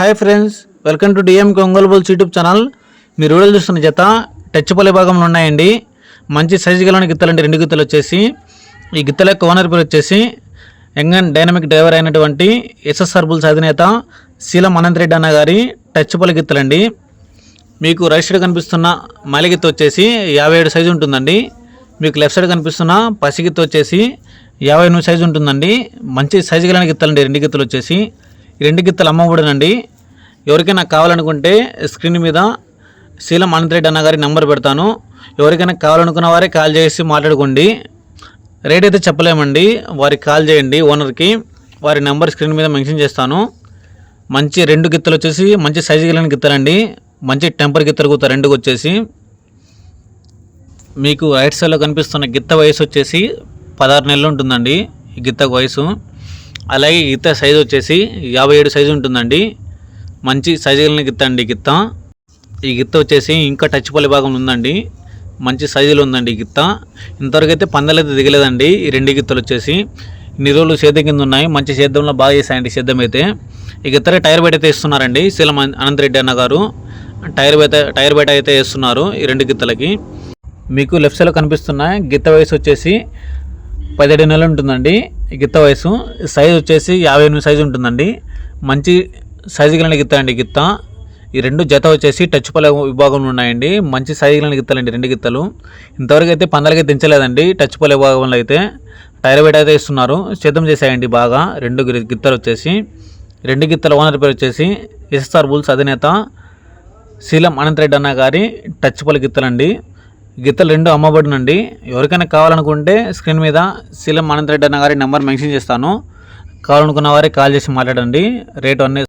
Hi friends welcome to DM Ongole bulls YouTube channel. మీరు వీడియోలు చూస్తున్న జత టచ్పల్లి భాగంలో ఉన్నాయండి. మంచి సైజు గల గిత్తలండి రెండు గిత్తలు వచ్చేసి ఈ గిత్తల యొక్క ఓనర్ పేరు వచ్చేసి యంగ్ అండ్ డైనమిక్ డ్రైవర్ అయినటువంటి ఎస్ఎస్ఆర్ బుల్స్ అధినేత శీలం అనంత్ రెడ్డి అన్న గారి టచ్పల్లి గిత్తలండి. మీకు రైట్ సైడ్ కనిపిస్తున్న మైలగిత్త వచ్చేసి యాభై ఏడు సైజు ఉంటుందండి. మీకు లెఫ్ట్ సైడ్ కనిపిస్తున్న పసిగిత్త వచ్చేసి యాభై ఎనిమిది సైజు ఉంటుందండి. మంచి సైజు కలిగిన గిత్తలండి రెండు గిత్తలు వచ్చేసి. రెండు గిత్తలు అమ్మబడినండి ఎవరికైనా కావాలనుకుంటే స్క్రీన్ మీద శీలం అనంతరెడ్డి అన్నగారి నెంబర్ పెడతాను. ఎవరికైనా కావాలనుకున్న వారే కాల్ చేసి మాట్లాడుకోండి. రేట్ అయితే చెప్పలేమండి. వారికి కాల్ చేయండి ఓనర్కి. వారి నెంబర్ స్క్రీన్ మీద మెన్షన్ చేస్తాను. మంచి రెండు గిత్తలు వచ్చేసి మంచి సైజు కలిగిన గిత్తలండి. మంచి టెంపర్ గిత్తలు కూత రెండుకు వచ్చేసి. మీకు రైట్ సైడ్లో కనిపిస్తున్న గిత్త వయసు వచ్చేసి పదహారు నెలలు ఉంటుందండి. ఈ గిత్త వయసు. అలాగే గిత్త సైజు వచ్చేసి యాభై ఏడు సైజు ఉంటుందండి. మంచి సైజు కలిగిన గిత్త అండి ఈ గిత్త. ఈ గిత్త వచ్చేసి ఇంకా టచ్ పల్లి భాగం ఉందండి. మంచి సైజులో ఉందండి ఈ గిత్త. ఇంతవరకు అయితే పందెలు అయితే దిగలేదండి. ఈ రెండు గిత్తలు వచ్చేసి ఇన్ని రోజులు సేద్యం కింద ఉన్నాయి. మంచి సేద్యంలో బాగా చేశాయండి సేద్యం అయితే. ఈ గిత్తరే టైర్ బయట అయితే ఇస్తున్నారండి శీలం అనంతరెడ్డి అన్న గారు టైర్ బయట టైర్ బయట అయితే వేస్తున్నారు ఈ రెండు గిత్తలకి. మీకు లెఫ్ట్ సైడ్లో కనిపిస్తున్న గిత్త వయసు వచ్చేసి పదిహేడు నెలలు ఉంటుందండి. గిత్త వయసు. సైజు వచ్చేసి యాభై ఎనిమిది సైజు ఉంటుందండి. మంచి సైజు కలిగిన గిత్త అండి గిత్త. ఈ రెండు జత వచ్చేసి టచ్ పల్ల విభాగంలో ఉన్నాయండి. మంచి సైజు కలిగిన గిత్తలండి రెండు గిత్తలు. ఇంతవరకు అయితే పందాలకి దించలేదండి టచ్ పల్ల విభాగంలో అయితే టైర్ బయట అయితే ఇస్తున్నారు. సిద్ధం చేశాయండి బాగా. రెండు గిత్తలు వచ్చేసి. రెండు గిత్తల ఓనర్ పేరు వచ్చేసి ఎస్ఎస్ఆర్ బుల్స్ అధినేత శీలం అనంతరెడ్డి అన్న గారి టచ్ పల్లి గిత్తలండి. గిత్తలు రెండు అమ్మబడినండి. ఎవరికైనా కావాలనుకుంటే స్క్రీన్ మీద శీలం అనంతరెడ్డి అన్న గారి నెంబర్ మెన్షన్ చేస్తాను. కావాలనుకున్న వారే కాల్ చేసి మాట్లాడండి. రేట్ అన్నీ